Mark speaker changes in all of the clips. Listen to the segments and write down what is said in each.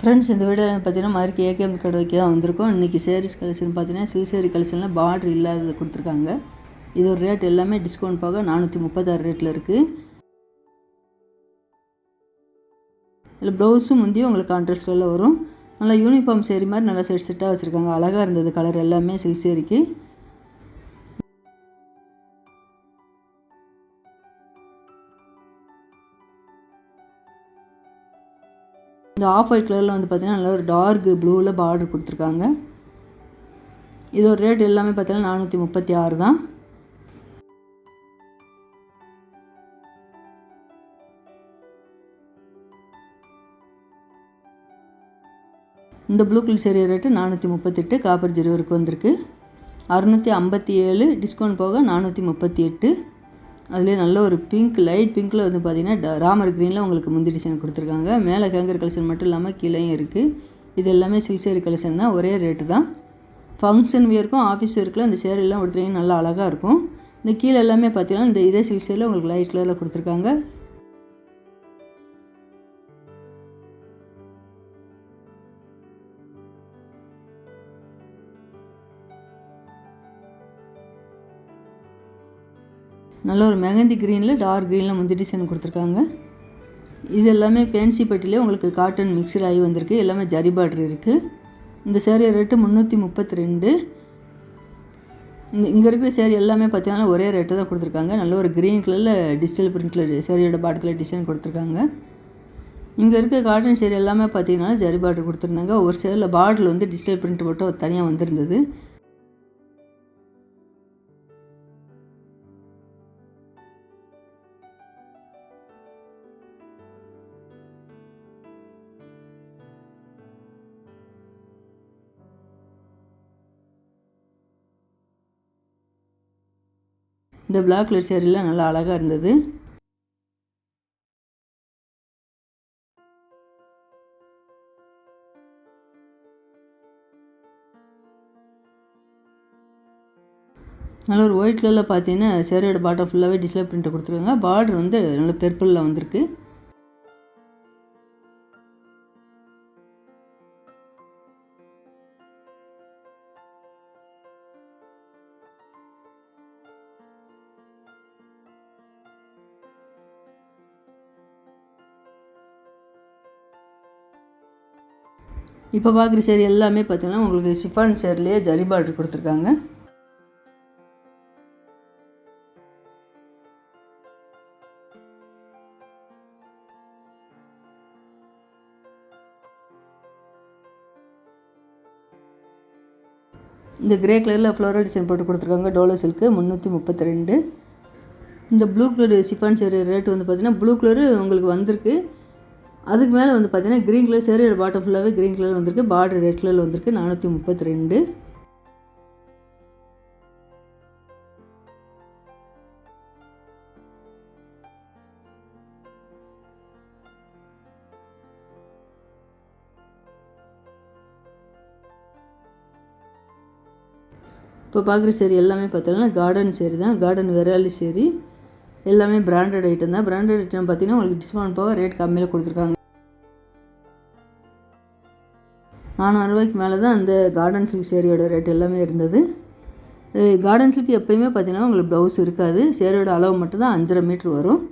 Speaker 1: Friends இந்த வீடியோவில் பார்த்தீங்கன்னா மதுரைக்கு ஏகேஎம் கடை வைக்க தான் வந்திருக்கோம். இன்றைக்கி சேரீஸ் கலெக்ஷன் பார்த்தீங்கன்னா சில்சேரி கலெக்ஷனில் பார்டர் இல்லாதது கொடுத்துருக்காங்க. இது ஒரு ரேட் எல்லாமே டிஸ்கவுண்ட் போக நானூற்றி முப்பத்தாறு ரேட்டில் இருக்குது இதில் ப்ளவுஸும் முந்தியும் உங்களுக்கு கான்ட்ராஸ்டில் வரும். நல்லா யூனிஃபார்ம் சேரி மாதிரி நல்லா செட் செட்டாக வச்சுருக்காங்க. அழகாக இருந்தது கலர் எல்லாமே சில்சேரிக்கு இந்த ஆஃப் ஒயிட் கலரில் வந்து பார்த்தீங்கன்னா நல்ல ஒரு டார்க் ப்ளூவில் பார்டர் கொடுத்துருக்காங்க. இது ஒரு ரேட் எல்லாமே பார்த்தீங்கன்னா நானூற்றி முப்பத்தி ஆறு தான். இந்த ப்ளூ கலர் சேரீ ரேட்டு நானூற்றி முப்பத்தெட்டு காப்பர் ஜெரி வந்திருக்கு. அறுநூற்றி ஐம்பத்தி ஏழு டிஸ்கவுண்ட் போக நானூற்றி முப்பத்தி எட்டு. அதுலேயே நல்ல ஒரு பிங்க் லைட் பிங்க்கில் வந்து பார்த்தீங்கன்னா ராமர் க்ரீனில் உங்களுக்கு முந்தி டிசைன் கொடுத்துருக்காங்க. மேலே கேங்கர் கலெக்ஷன் மட்டும் இல்லாமல் கீழேயும் இருக்குது இது எல்லாமே சில்க் கலெக்ஷன் தான். ஒரே ரேட்டு தான். ஃபங்க்ஷன் வியருக்கும் ஆஃபீஸ் ஒர்க்கில் இந்த சேரெல்லாம் கொடுத்துருக்கீங்க நல்லா அழகாக இருக்கும். இந்த கீழே எல்லாமே பார்த்தீங்கன்னா இந்த இதே சில்சேரில் உங்களுக்கு லைட் கலரில் கொடுத்துருக்காங்க. நல்ல ஒரு மெகந்தி க்ரீனில் டார்க் க்ரீனில் வந்து டிசைன் கொடுத்துருக்காங்க. இது எல்லாமே பேன்சி பட்டிலே உங்களுக்கு காட்டன் மிக்சர் ஆகி வந்திருக்கு. எல்லாமே ஜரி பார்டர் இருக்குது இந்த சேரீ ரேட்டு முந்நூற்றி முப்பத்தி ரெண்டு. இந்த இங்கே இருக்கிற சேரீ எல்லாமே பார்த்தீங்கன்னா ஒரே ரேட்டு தான் கொடுத்துருக்காங்க. நல்ல ஒரு க்ரீன் கலரில் டிஜிட்டல் பிரிண்டில் சேரீயோட பாட்டத்தில் டிசைன் கொடுத்துருக்காங்க. இங்கே இருக்க காட்டன் சேரீ எல்லாமே பார்த்தீங்கன்னா ஜரி பார்டர் கொடுத்துருந்தாங்க. ஒரு சேரில் பார்டரில் வந்து டிஜிட்டல் பிரிண்ட் மட்டும் தனியாக வந்திருந்தது. இந்த பிளாக் கலர் சேரீலாம் நல்லா அழகாக இருந்தது. நல்ல ஒரு ஒயிட் கலரில் பார்த்தீங்கன்னா சேரீயோட பாட்டம் ஃபுல்லாகவே டிஸ்பிளே பிரிண்ட் கொடுத்துருக்காங்க. பார்டர் வந்து நல்ல பெர்பிளில் வந்திருக்கு. இப்போ பார்க்குற சேரீ எல்லாமே பார்த்தீங்கன்னா உங்களுக்கு சிஃபான் சேரிலேயே ஜரி பார்டர் கொடுத்துருக்காங்க. இந்த கிரே கலரில் ஃப்ளோரல் டிசைன் போட்டு கொடுத்துருக்காங்க. டோலோ சில்க்கு முந்நூற்றி முப்பத்தி ரெண்டு. இந்த ப்ளூ கலர் சிஃபான் சேர் ரேட் வந்து பார்த்திங்கன்னா ப்ளூ கலரு உங்களுக்கு வந்திருக்கு. அதுக்கு மேலே வந்து பார்த்தீங்கன்னா க்ரீன் கலர் சேரியோட பாட்டம் ஃபுல்லாகவே க்ரீன் கலர் வந்திருக்கு. பார்டர் ரெட் கலர் வந்திருக்கு. நானூற்றி முப்பத்தி ரெண்டு. இப்போ பார்க்குற சேரி எல்லாமே பார்த்தோன்னா கார்டன் சேரி தான். கார்டன் விராலி சேரி எல்லாமே பிராண்டட் ஐட்டம் தான். பிராண்டட் ஐட்டம் பார்த்தீங்கன்னா உங்களுக்கு டிஸ்கவுண்ட் போக ரேட் கம்மியில் கொடுத்துருக்காங்க. நானூறுரூவாய்க்கு மேலே தான் அந்த கார்டன் சில்க் சேரியோட ரேட் எல்லாமே இருந்தது. கார்டன் சில்க் எப்போயுமே பார்த்தீங்கன்னா உங்களுக்கு ப்ளவுஸ் இருக்காது. சேரியோட அளவு மட்டும் தான் அஞ்சரை மீட்ரு வரும்.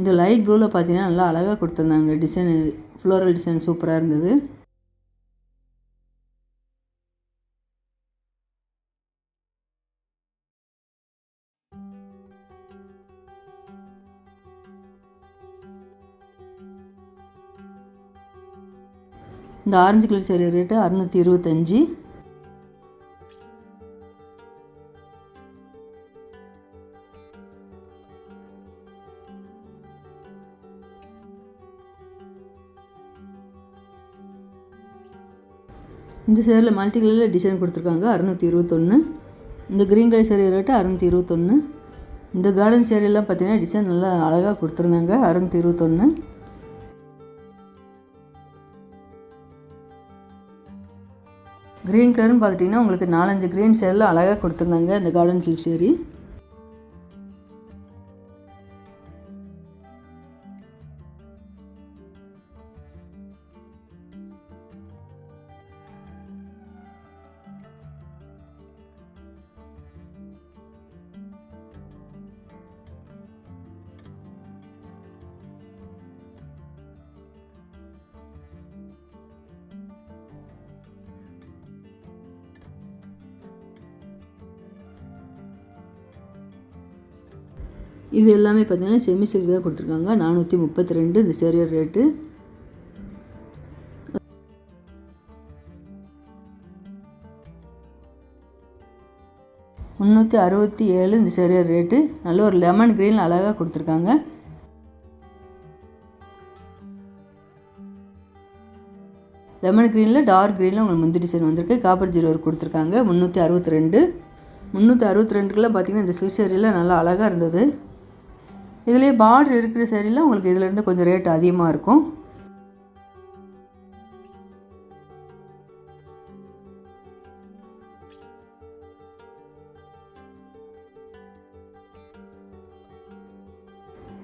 Speaker 1: இந்த லைட் ப்ளூவில் பார்த்தீங்கன்னா நல்லா அழகாக கொடுத்துருந்தாங்க. டிசைன் ஃப்ளோரல் டிசைன் சூப்பராக இருந்தது. இந்த ஆரஞ்சு கலர் சேரீ ரேட்டு அறநூற்றி இருபத்தஞ்சி. இந்த சேரில் மல்டி கலரில் டிசைன் கொடுத்துருக்காங்க அறநூற்றி இருபத்தொன்று இந்த க்ரீன் கலர் சேரீ ரேட்டு அறுநூற்றி இருபத்தொன்று இந்த கார்டன் சேரீலாம் பார்த்தீங்கன்னா டிசைன் நல்லா அழகாக கொடுத்துருந்தாங்க அறநூற்றி இருபத்தொன்று க்ரீன் கலர்னு பார்த்துட்டிங்கன்னா உங்களுக்கு நாலஞ்சு க்ரீன் சேரில் அழகாக கொடுத்துருந்தாங்க இந்த கார்டன் சில்க் சேரீ இது எல்லாமே பார்த்திங்கன்னா செமி சில்க் தான் கொடுத்துருக்காங்க. நானூற்றி முப்பத்தி ரெண்டு இந்த சேரியர் ரேட்டு முந்நூற்றி அறுபத்தி ஏழு இந்த சேரீயோட ரேட்டு நல்ல ஒரு லெமன் க்ரீன் அழகாக கொடுத்துருக்காங்க. லெமன் க்ரீனில் டார்க் க்ரீனில் உங்களுக்கு முந்தி டிசைன் வந்திருக்கு. காப்பர் ஜீரோ கொடுத்துருக்காங்க. முந்நூற்றி அறுபத்தி ரெண்டு. முந்நூற்றி அறுபத்தி ரெண்டுக்குலாம் பார்த்தீங்கன்னா இந்த சில்க் சேரீலாம் நல்லா அழகாக இருந்தது. இதுலேயே பார்டர் இருக்கிற சேரீலாம் உங்களுக்கு இதிலேருந்து கொஞ்சம் ரேட் அதிகமாக இருக்கும்.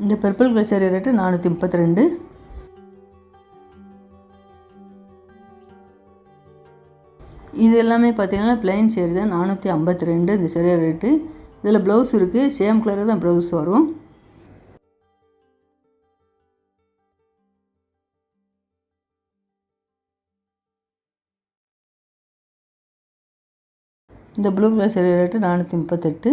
Speaker 1: இந்த பர்பிள் கலர் சேரீ ரேட்டு நானூற்றி முப்பத்தி ரெண்டு. இது எல்லாமே பார்த்தீங்கன்னா பிளைன் சேரீ தான் நானூற்றி ஐம்பத்தி ரெண்டு இந்த சேரீ ரேட்டு இதில் ப்ளவுஸ் இருக்குது சேம் கலரில் தான் ப்ளவுஸ் வரும். இந்த ப்ளூ கலர் சேரீ ரேட்டு நானூற்றி முப்பத்தெட்டு.